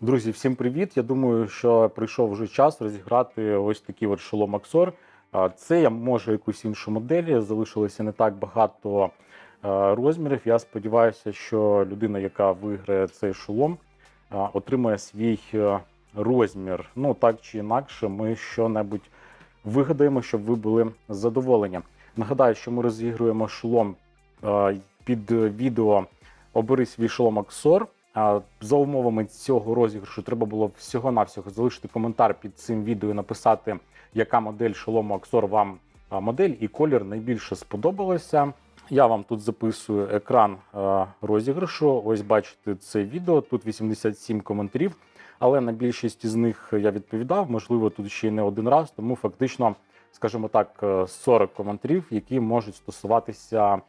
Друзі, всім привіт! Я думаю, що прийшов вже час розіграти ось такий от шолом Аксор. Це я може якусь іншу модель. Залишилося не так багато е, розмірів. Я сподіваюся, що людина, яка виграє цей шолом, е, отримає свій е, розмір. Ну так чи інакше, ми що-небудь вигадаємо, щоб ви були задоволені. Нагадаю, що ми розігруємо шолом під відео Обери свій шолом Аксор. За умовами цього розіграшу треба було всього-навсього залишити коментар під цим відео і написати, яка модель шолому Аксор вам модель і колір найбільше сподобалося. Я вам тут записую екран розіграшу. Ось бачите це відео. Тут 87 коментарів, але на більшість із них я відповідав. Можливо, тут ще й не один раз, тому фактично, скажімо так, е, 40 коментарів, які можуть стосуватися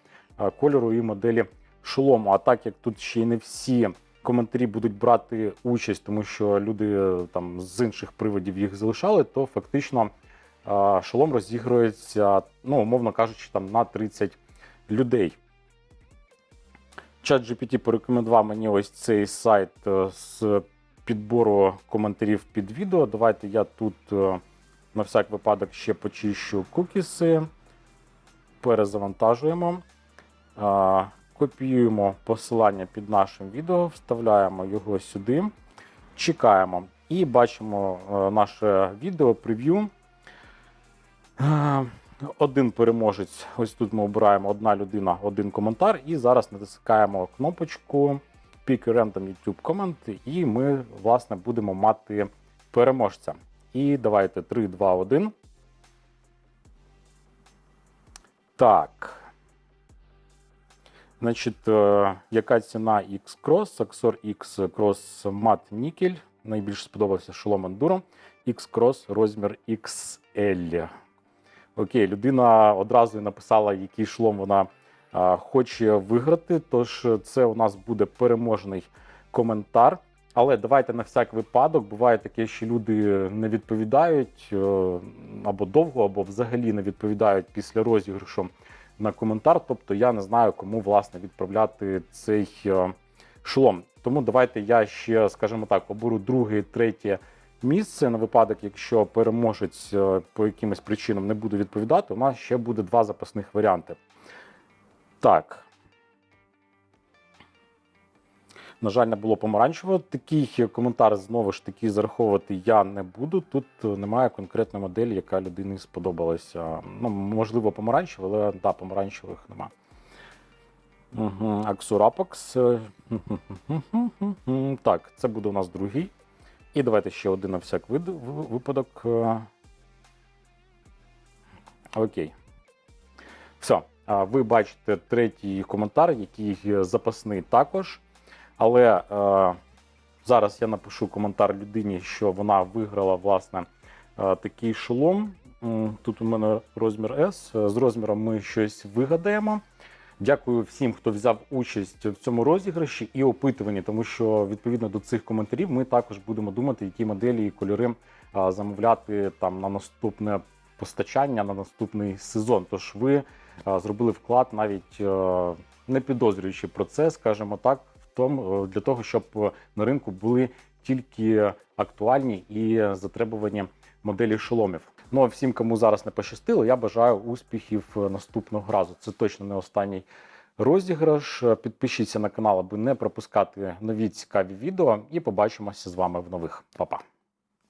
кольору і моделі шолому. А так як тут ще й не всі коментарі будуть брати участь, тому що люди е, там з інших приводів їх залишали, то фактично шолом розігрується, ну, умовно кажучи, там на 30 людей. Чат GPT порекомендував мені ось цей сайт е, з підбору коментарів під відео. Давайте я тут е, на всяк випадок ще почищу кукіси, перезавантажуємо. Копіюємо посилання під нашим відео, вставляємо його сюди, чекаємо і бачимо е, наше відео прев'ю. Е, Один переможець. Ось тут ми обираємо одна людина, один коментар. І зараз натискаємо кнопочку Pick Random YouTube Comment, і ми, власне, будемо мати переможця. І давайте 3, 2, 1. Так. Значить, е, яка ціна X-Cross, Axor X Cross Matte Nickel. Найбільше сподобався шолом Enduro. X-Cross розмір XL. Окей, людина одразу написала, який шолом вона хоче виграти. Тож це у нас буде переможний коментар. Але давайте на всяк випадок. Буває таке, що люди не відповідають е, або довго, або взагалі не відповідають після розіграшу на коментар. Тобто я не знаю, кому власне відправляти цей е, шолом. Тому давайте я ще, скажімо так, оберу друге, третє місце на випадок, якщо переможець е, по якимось причинам не буде відповідати, у нас ще буде два запасних варіанти. Так. На жаль, не було помаранчевого. Такий коментар знову ж таки зараховувати я не буду. Тут е, немає конкретної моделі, яка людині сподобалася. Ну, можливо, помаранчева, але да, помаранчевих нема. Угу. Аксурапакс. Так, це буде у нас другий. І давайте ще один на всяк вид- випадок. Е, Окей. Все. Ви бачите третій коментар, який запасний також. Але е, зараз я напишу коментар людині, що вона виграла власне е, такий шолом. Тут у мене розмір S. З розміром ми щось вигадаємо. Дякую всім, хто взяв участь в цьому розіграші і опитуванні, тому що відповідно до цих коментарів ми також будемо думати, які моделі і кольори а, замовляти там на наступне постачання, на наступний сезон. Тож ви а, зробили вклад, навіть е, не підозрюючи про це, скажімо так, тому е, для того, щоб е, на ринку були тільки актуальні і затребувані моделі шоломів. Ну а всім, кому зараз не пощастило, я бажаю успіхів е, наступного разу. Це точно не останній розіграш. Підпишіться на канал, аби не пропускати нові цікаві відео. І побачимося з вами в нових. Па-па!